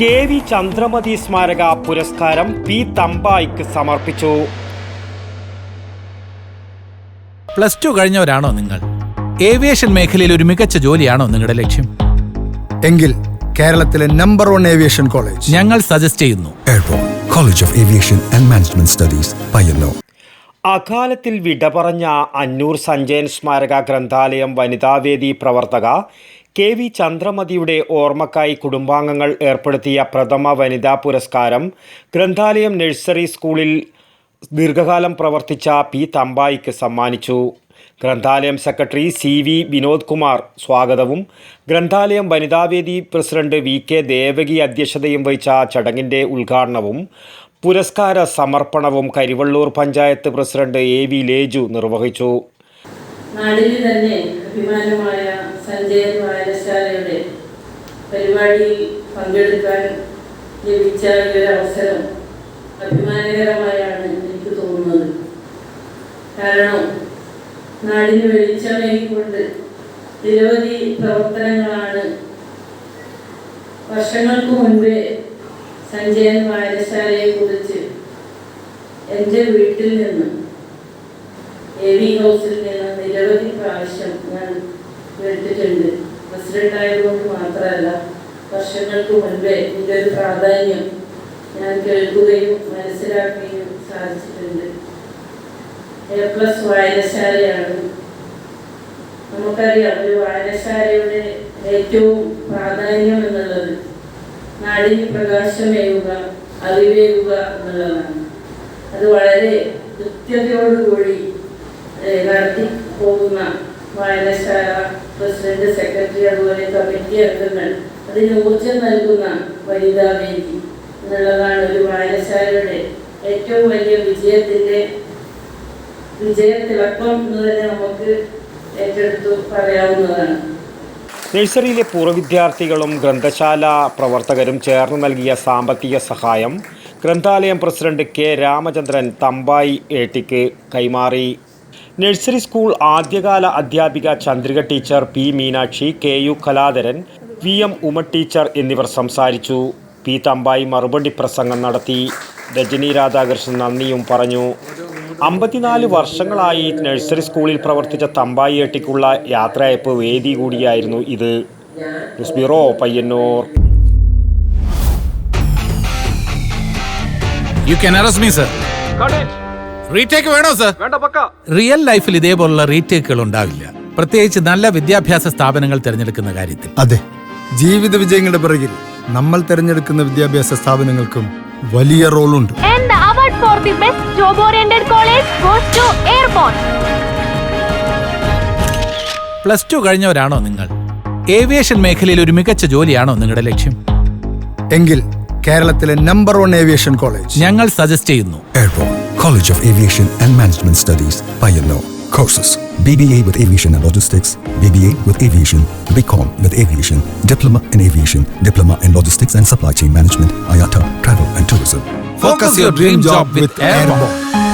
K V Chandramathi സ്മാരക പുരസ്കാരം P തമ്പായിക്ക് സമർപ്പിച്ചു. പ്ലസ് ടു കഴിഞ്ഞവരാണോ നിങ്ങൾ? ഏവിയേഷൻ മേഖലയിൽ ഒരു മികച്ച ജോലിയാണോ നിങ്ങളുടെ ലക്ഷ്യം? എങ്കിൽ കേരളത്തിലെ നമ്പർ വൺ ഏവിയേഷൻ കോളേജ് ഞങ്ങൾ സജസ്റ്റ് ചെയ്യുന്നു. College of aviation and management studies Payyanur. അകാലത്തിൽ വിട പറഞ്ഞ അന്നൂർ സഞ്ജയൻ സ്മാരക ഗ്രന്ഥാലയം വനിതാവേദി പ്രവർത്തക കെ വി ചന്ദ്രമതിയുടെ ഓർമ്മക്കായി കുടുംബാംഗങ്ങൾ ഏർപ്പെടുത്തിയ പ്രഥമ വനിതാ പുരസ്കാരം ഗ്രന്ഥാലയം നഴ്സറി സ്കൂളിൽ ദീർഘകാലം പ്രവർത്തിച്ച പി തമ്പായിക്ക് സമ്മാനിച്ചു. ഗ്രന്ഥാലയം secretary C V Vinod Kumar സ്വാഗതവും ഗ്രന്ഥാലയം വനിതാവേദി പ്രസിഡന്റ് വി കെ ദേവകി അധ്യക്ഷതയും വഹിച്ച ചടങ്ങിന്റെ ഉദ്ഘാടനവും പുരസ്കാര സമർപ്പണവും Karivellur panchayat president A V Leju നിർവഹിച്ചു. തന്നെ അഭിമാനമായ സഞ്ജയൻ വായനശാലയുടെ പരിപാടിയിൽ പങ്കെടുക്കാൻ ലഭിച്ച ഈ ഒരു അവസരം അഭിമാനകരമായാണ് എനിക്ക് തോന്നുന്നത്. കാരണം നാടിന് വെളിച്ചമേകിക്കൊണ്ട് നിരവധി പ്രവർത്തനങ്ങളാണ് വർഷങ്ങൾക്ക് മുൻപേ സഞ്ജയൻ വായനശാലയെ കുറിച്ച് എന്റെ വീട്ടിൽ നിന്ന് എ വി ഹൗസിൽ നിന്ന് നിരവധി പ്രാവശ്യം ഞാൻ കേട്ടിട്ടുണ്ട്. പ്രസിഡന്റ് ആയതുകൊണ്ട് മാത്രമല്ല വർഷങ്ങൾക്ക് മുൻപേ ഇതിന്റെ ഒരു പ്രാധാന്യം ഞാൻ കേൾക്കുകയും മനസ്സിലാക്കുകയും സാധിച്ചിട്ടുണ്ട്. എ പ്ലസ് വായനശാലയാണ്. നമുക്കറിയാം ഒരു വായനശാലയുടെ ഏറ്റവും പ്രാധാന്യം എന്നുള്ളത് നാടിന് പ്രകാശമേകുക അറിവേകുക എന്നുള്ളതാണ്. അത് വളരെ കൃത്യതയോടുകൂടി നടത്തി പോകുന്ന വായനശാല പ്രസിഡന്റ് സെക്രട്ടറി അതുപോലെ കമ്മിറ്റി അംഗങ്ങൾ. അതിന് ഊർജം നൽകുന്ന വനിതാ വേദി എന്നുള്ളതാണ് ഒരു വായനശാലയുടെ ഏറ്റവും വലിയ വിജയത്തിന്റെ വിജയത്തിളക്കം എന്ന് തന്നെ നമുക്ക് ഏറ്റെടുത്തു പറയാവുന്നതാണ്. നഴ്സറിയിലെ പൂർവ വിദ്യാർത്ഥികളും ഗ്രന്ഥശാല പ്രവർത്തകരും ചേർന്ന് നൽകിയ സാമ്പത്തിക സഹായം ഗ്രന്ഥാലയം പ്രസിഡന്റ് കെ രാമചന്ദ്രൻ തമ്പായി ഏട്ടിക്ക് കൈമാറി. നഴ്സറി സ്കൂൾ ആദ്യകാല അധ്യാപിക Chandrika teacher P Meenakshi K U Kaladharan V M Uma teacher എന്നിവർ സംസാരിച്ചു. പി തമ്പായി മറുപടി പ്രസംഗം നടത്തി. രജനി രാധാകൃഷ്ണൻ നന്ദിയും പറഞ്ഞു. അമ്പത്തിനാല് വർഷങ്ങളായി നഴ്സറി സ്കൂളിൽ പ്രവർത്തിച്ച തമ്പായി ഏട്ടിക്കുള്ള യാത്രയയപ്പ് വേദി കൂടിയായിരുന്നു ഇത്. News bureau Payyanur. You can arrest me, sir. Cut sir retake വേണോ സർ റിയൽ ലൈഫിൽ ഇതേപോലുള്ള റീടേക്കുകൾ ഉണ്ടാവില്ല. പ്രത്യേകിച്ച് നല്ല വിദ്യാഭ്യാസ സ്ഥാപനങ്ങൾ തിരഞ്ഞെടുക്കുന്ന കാര്യത്തിൽ. അതെ. ജീവിത വിജയങ്ങളുടെ പിറകിൽ നമ്മൾ തിരഞ്ഞെടുക്കുന്ന വിദ്യാഭ്യാസ സ്ഥാപനങ്ങൾക്കും വലിയ റോളുണ്ട്. And the award for the best job oriented college goes to Airborne. Plus two കഴിഞ്ഞവരാണോ നിങ്ങൾ? ഏവിയേഷൻ മേഖലയിൽ ഒരു മികച്ച ജോലിയാണോ നിങ്ങളുടെ ലക്ഷ്യം? എങ്കിൽ കേരളത്തിലെ നമ്പർ വൺ ഏവിയേഷൻ കോളേജ് ഞങ്ങൾ സജസ്റ്റ് ചെയ്യുന്നു. College of Aviation and Management Studies, Payyanur. Courses BBA with Aviation and Logistics, BBA with Aviation, BCom with Aviation, Diploma in Aviation, Diploma in Logistics and Supply Chain Management, IATA, Travel and Tourism. Focus your dream job with Airborne.